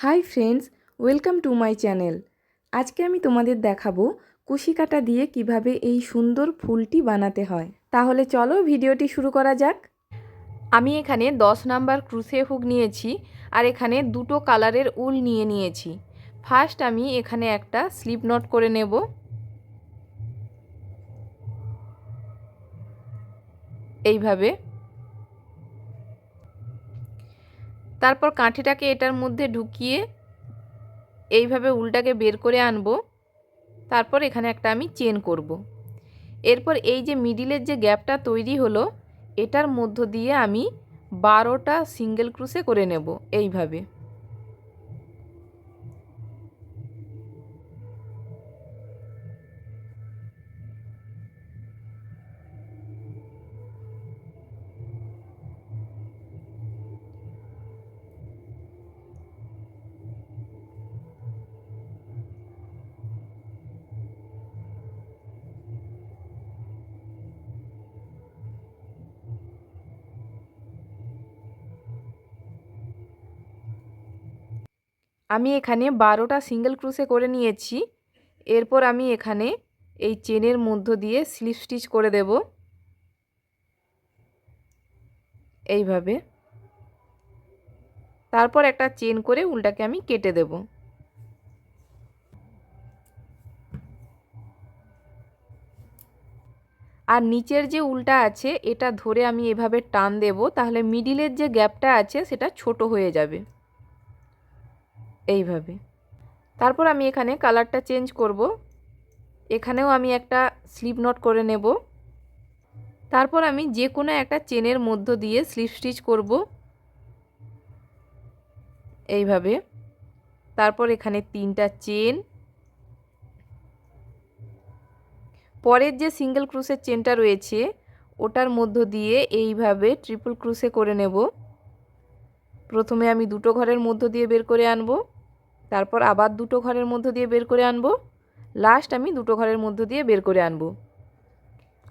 Hi friends, welcome to my channel. আজকে আমি তোমাদের দেখাবো কুশি কাটা দিয়ে কীভাবে এই সুন্দর ফুলটি বানাতে হয়। তাহলে চলো ভিডিওটি শুরু করা যাক। আমি এখানে দশ নাম্বার ক্রুশে হুক নিয়েছি আর এখানে দুটো কালারের উল নিয়ে নিয়েছি। ফার্স্ট আমি এখানে একটা স্লিপ নট করে নেব। এইভাবে তারপর কাঠিটাকে এটার মধ্যে ঢুকিয়ে এইভাবে উলটাকে বের করে আনব তারপর এখানে একটা আমি চেন করব। এরপর এই যে মিডিলের যে গ্যাপটা তৈরি হলো, এটার মধ্য দিয়ে আমি বারোটা সিঙ্গেল ক্রুসে করে নেব এইভাবে আমি এখানে বারোটা সিঙ্গেল ক্রুশে করে নিয়েছি। এরপর আমি এখানে এই চেনের মধ্য দিয়ে স্লিপ স্টিচ করে দেব। এইভাবে। তারপর একটা চেন করে উল্টাকে আমি কেটে দেব। আর নিচের যে উল্টা আছে, এটা ধরে আমি এভাবে টান দেব, তাহলে মিডিলের যে গ্যাপটা আছে, সেটা ছোট হয়ে যাবে। এইভাবে। তারপর আমি এখানে কালারটা চেঞ্জ করব। এখানেও আমি একটা স্লিপ নট করে নেব। তারপর আমি যে কোনো একটা চেনের মধ্য দিয়ে স্লিপ স্টিচ করব। এইভাবে। তারপর এখানে তিনটা চেন। পরের যে সিঙ্গেল ক্রুশের চেনটা রয়েছে, ওটার মধ্য দিয়ে এইভাবে ট্রিপল ক্রুশে করে নেব। প্রথমে আমি দুটো ঘরের মধ্য দিয়ে বের করে আনব, তারপর আবার দুটো ঘরের মধ্য দিয়ে বের করে আনব লাস্ট আমি দুটো ঘরের মধ্য দিয়ে বের করে আনব।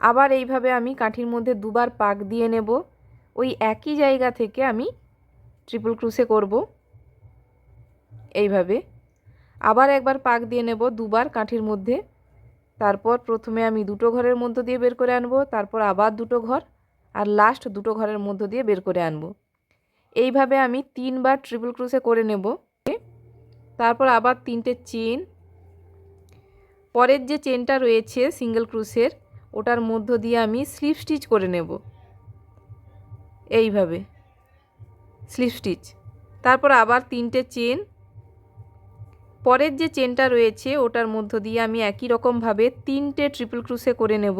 আবার এইভাবে আমি কাঠির মধ্যে দুবার পাক দিয়ে নেব, ওই একই জায়গা থেকে আমি ট্রিপল ক্রুসে করব, এইভাবে। আবার একবার পাক দিয়ে নেব দুবার কাঠির মধ্যে, তারপর প্রথমে আমি দুটো ঘরের মধ্য দিয়ে বের করে আনব, তারপর আবার দুটো ঘর, আর লাস্ট দুটো ঘরের মধ্য দিয়ে বের করে আনব। এইভাবে আমি তিনবার ট্রিপল ক্রুশে করে নেব। তারপর আবার তিনটে চেন পরের যে চেনটা রয়েছে সিঙ্গেল ক্রুশের ওটার মধ্য দিয়ে আমি স্লিপ স্টিচ করে নেব। এইভাবে স্লিপ স্টিচ তারপর আবার তিনটে চেন পরের যে চেনটা রয়েছে, ওটার মধ্য দিয়ে আমি একই রকমভাবে তিনটে ট্রিপল ক্রুশে করে নেব।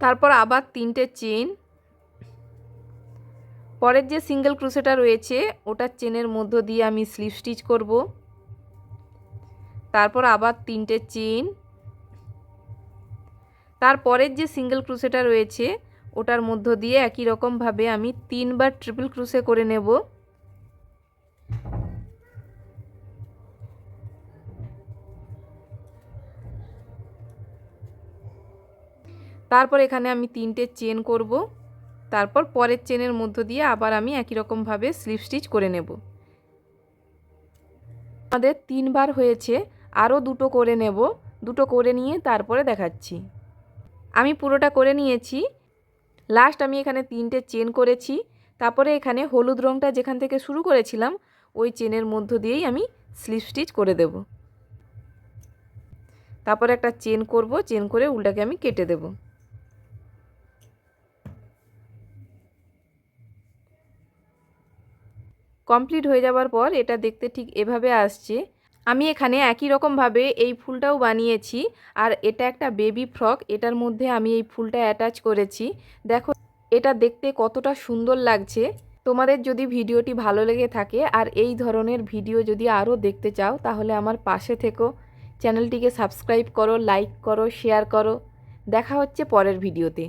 তারপর আবার তিনটে চেন। পরের যে সিঙ্গেল ক্রুসেটা রয়েছে ওটার চেনের মধ্য দিয়ে আমি স্লিপ স্টিচ করব। তারপর আবার তিনটে চেন। তারপরের যে সিঙ্গেল ক্রুসেটা রয়েছে, ওটার মধ্য দিয়ে একই রকমভাবে আমি তিনবার ট্রিপল ক্রুসে করে নেব। তারপর এখানে আমি তিনটে চেন করব। তারপর পরের চেনের মধ্য দিয়ে আবার আমি একই রকমভাবে স্লিপ স্টিচ করে নেব। আমাদের তিনবার হয়েছে, আরও দুটো করে নেব। দুটো করে নিয়ে তারপরে দেখাচ্ছি। আমি পুরোটা করে নিয়েছি। লাস্ট আমি এখানে তিনটে চেন করেছি। তারপরে এখানে হলুদ রঙটা যেখান থেকে শুরু করেছিলাম, ওই চেনের মধ্য দিয়েই আমি স্লিপ স্টিচ করে দেব। তারপরে একটা চেন করব, চেন করে উল্টাকে আমি কেটে দেবো। কমপ্লিট হয়ে যাওয়ার পর এটা দেখতে ঠিক এভাবে আসছে। আমি এখানে একই রকমভাবে এই ফুলটাও বানিয়েছি আর এটা একটা বেবি ফ্রক এটার মধ্যে আমি এই ফুলটা অ্যাটাচ করেছি। দেখো, এটা দেখতে কতটা সুন্দর লাগছে। তোমাদের যদি ভিডিওটি ভালো লেগে থাকে আর এই ধরনের ভিডিও যদি আরও দেখতে চাও, তাহলে আমার পাশে থেকো। চ্যানেলটিকে সাবস্ক্রাইব করো লাইক করো শেয়ার করো। দেখা হচ্ছে পরের ভিডিওতে।